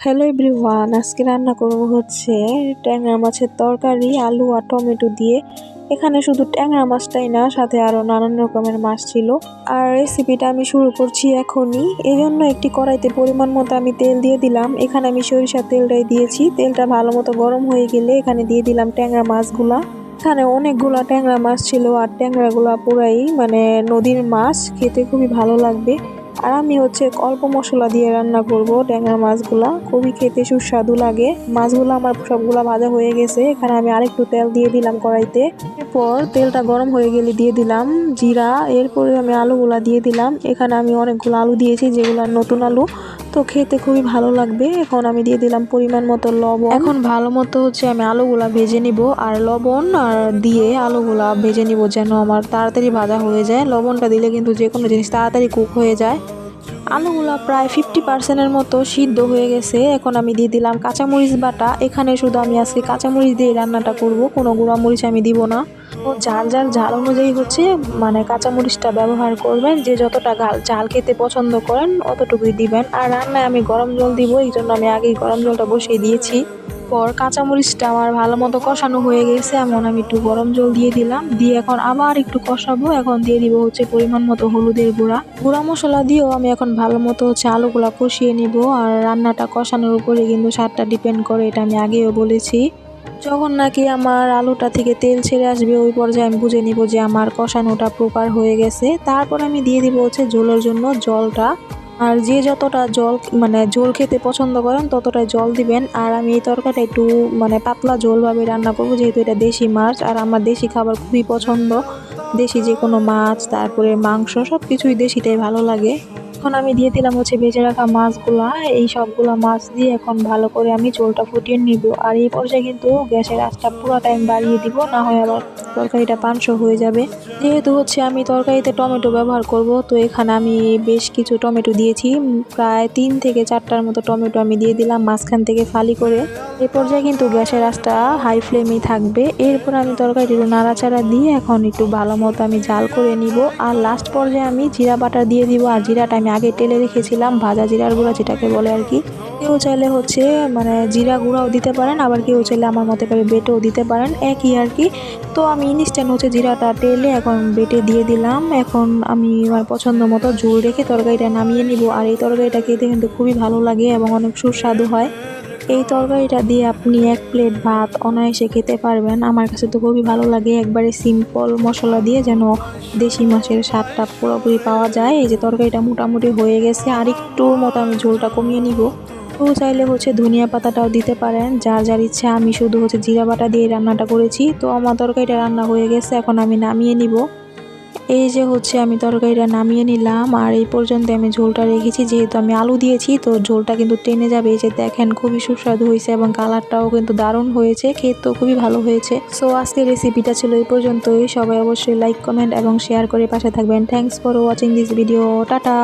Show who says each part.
Speaker 1: Hello everyone, আজকে রান্না করব হচ্ছে ট্যাংরা মাছের তরকারি, আলু আর টমেটো দিয়ে। এখানে শুধু ট্যাংরা মাছটাই না, সাথে আরও নানান রকমের মাছ ছিল। আর রেসিপিটা আমি শুরু করছি এখনই। এই জন্য একটি কড়াইতে পরিমাণ মতো আমি তেল দিয়ে দিলাম। এখানে আমি সরিষার তেলটাই দিয়েছি। তেলটা ভালো মতো গরম হয়ে গেলে এখানে দিয়ে দিলাম ট্যাংরা মাছগুলা। এখানে অনেকগুলা ট্যাংরা মাছ ছিল আর ট্যাংরাগুলা পুরাই মানে নদীর মাছ, খেতে খুবই ভালো লাগবে। আর আমি হচ্ছে অল্প মশলা দিয়ে রান্না করব ড্যাঙা মাছগুলা। খুবই খেতে সুস্বাদু লাগে। মাছগুলো আমার সবগুলা ভাজা হয়ে গেছে। এখানে আমি আরেকটু তেল দিয়ে দিলাম কড়াইতে। এরপর তেলটা গরম হয়ে গেলে দিয়ে দিলাম জিরা, এরপরে আমি আলুগুলা দিয়ে দিলাম। এখানে আমি অনেকগুলো আলু দিয়েছি, যেগুলো নতুন আলু। তো খেতে খুবই ভালো লাগবে। এখন আমি দিয়ে দিলাম পরিমাণ মতো লবণ। এখন ভালো মতো হচ্ছে আমি আলুগুলা ভেজে নিব। আর লবণ আর দিয়ে আলুগুলা ভেজে নিব যেন আমার তাড়াতাড়ি ভাজা হয়ে যায়। লবণটা দিলে কিন্তু যে কোনো জিনিস তাড়াতাড়ি কুক হয়ে যায়। আলুগুলা প্রায় ফিফটি পার্সেন্টের মতো সিদ্ধ হয়ে গেছে। এখন আমি দিয়ে দিলাম কাঁচামরিচ বাটা। এখানে শুধু আমি আজকে কাঁচামরিচ দিয়ে রান্নাটা করব, কোনো গুঁড়া মরিচ আমি দিব না। ও যার যার ঝাল অনুযায়ী হচ্ছে মানে কাঁচামরিচটা ব্যবহার করবেন, যে যতটা ঝাল খেতে পছন্দ করেন, অতটুকুই দিবেন। আর রান্নায় আমি গরম জল দিব এই জন্য আমি আগেই গরম জলটা বসিয়ে দিয়েছি। পর কাঁচামরিচটা আমার ভালো মতো কষানো হয়ে গেছে। এমন আমি একটু গরম জল দিয়ে দিলাম। দিয়ে এখন আবার একটু কষাবো। এখন দিয়ে দিব হচ্ছে পরিমাণ মতো হলুদের গুঁড়া। গুঁড়া মশলা দিয়েও আমি এখন ভালো মতো হচ্ছে আলুগুলা কষিয়ে নিব। আর রান্নাটা কষানোর উপরে কিন্তু স্বাদটা ডিপেন্ড করে, এটা আমি আগেও বলেছি। যখন নাকি আমার আলুটা থেকে তেল ছেড়ে আসবে, ওই পর্যায়ে আমি বুঝে নিব যে আমার কষানোটা প্রপার হয়ে গেছে। তারপর আমি দিয়ে দিব হচ্ছে ঝোলের জন্য জলটা। আর যে যতটা জল মানে ঝোল খেতে পছন্দ করেন, ততটাই জল দিবেন। আর আমি এই তরকারিটা একটু মানে পাতলা ঝোলভাবে রান্না করব, যেহেতু এটা দেশি মাছ। আর আমার দেশি খাবার খুবই পছন্দ। দেশি যে কোনো মাছ, তারপরে মাংস সব কিছুই দেশিটাই ভালো লাগে। এখন আমি দিয়ে দিলাম হচ্ছে বেজে রাখা মাছগুলা। এই সবগুলা মাছ দিয়ে এখন ভালো করে আমি ঝোলটা ফুটিয়ে নিব। আর এই পর্যায়ে কিন্তু গ্যাসের আঁচটা পুরো টাইম বাড়িয়ে দিব, না হয় আবার তরকারিটা পাঁচশো হয়ে যাবে। যেহেতু হচ্ছে আমি তরকারিতে টমেটো ব্যবহার করব, তো এখানে আমি বেশ কিছু টমেটো দিয়েছি। প্রায় তিন থেকে চারটার মতো টমেটো আমি দিয়ে দিলাম মাঝখান থেকে ফালি করে। এ পর্যায়ে কিন্তু গ্যাসের আঁচটা হাই ফ্লেমেই থাকবে। এরপর আমি তরকারিটি নাড়াচাড়া দিয়ে এখন একটু ভালো মতো আমি জাল করে নিব। আর লাস্ট পর্যায়ে আমি জিরা বাটা দিয়ে দিব। আর জিরাটা আগে টেলে রেখেছিলাম ভাজা জিরার গুঁড়া যেটাকে বলে আর কি। কেউ চাইলে হচ্ছে মানে জিরা গুঁড়াও দিতে পারেন, আবার কেউ চাইলে আমার মতে করে বেটেও দিতে পারেন, একই আর কি। তো আমি ইনস্ট্যান্ট হচ্ছে জিরাটা টেলে এখন বেটে দিয়ে দিলাম। এখন আমি আমার পছন্দ মতো ঝোল রেখে তরকারিটা নামিয়ে নিব। আর এই তরকারিটা খেতে কিন্তু খুবই ভালো লাগে এবং অনেক সুস্বাদু হয়। এই তরকারিটা দিয়ে আপনি এক প্লেট ভাত অনায়াসে খেতে পারবেন। আমার কাছে তো খুবই ভালো লাগে। একবারে সিম্পল মশলা দিয়ে যেন দেশি মাছের স্বাদটা পুরোপুরি পাওয়া যায়। এই যে তরকারিটা মোটামুটি হয়ে গেছে। আর একটু মতো আমি ঝোলটা কমিয়ে নিব। তো চাইলে হচ্ছে ধনিয়া পাতাটাও দিতে পারেন। যার যার ইচ্ছা, আমি শুধু হচ্ছে জিরা বাটা দিয়ে রান্নাটা করেছি। তো আমার তরকারিটা রান্না হয়ে গেছে। এখন আমি নামিয়ে নিব। এই যে হচ্ছে আমি তরকারিটা নামিয়ে নিলাম, আর এই পর্যন্ত আমি ঝোলটা রেখেছি, যেহেতু আমি আলু দিয়েছি, তো ঝোলটা কিন্তু টেনে যাবে। এই যে দেখেন খুবই সুস্বাদু হয়েছে এবং কালারটাও কিন্তু দারুণ হয়েছে, খেতেও খুবই ভালো হয়েছে। সো আজকে রেসিপিটা ছিল এই পর্যন্তই। সবাই অবশ্যই লাইক কমেন্ট এবং শেয়ার করে পাশে থাকবেন। Thanks for watching this video tata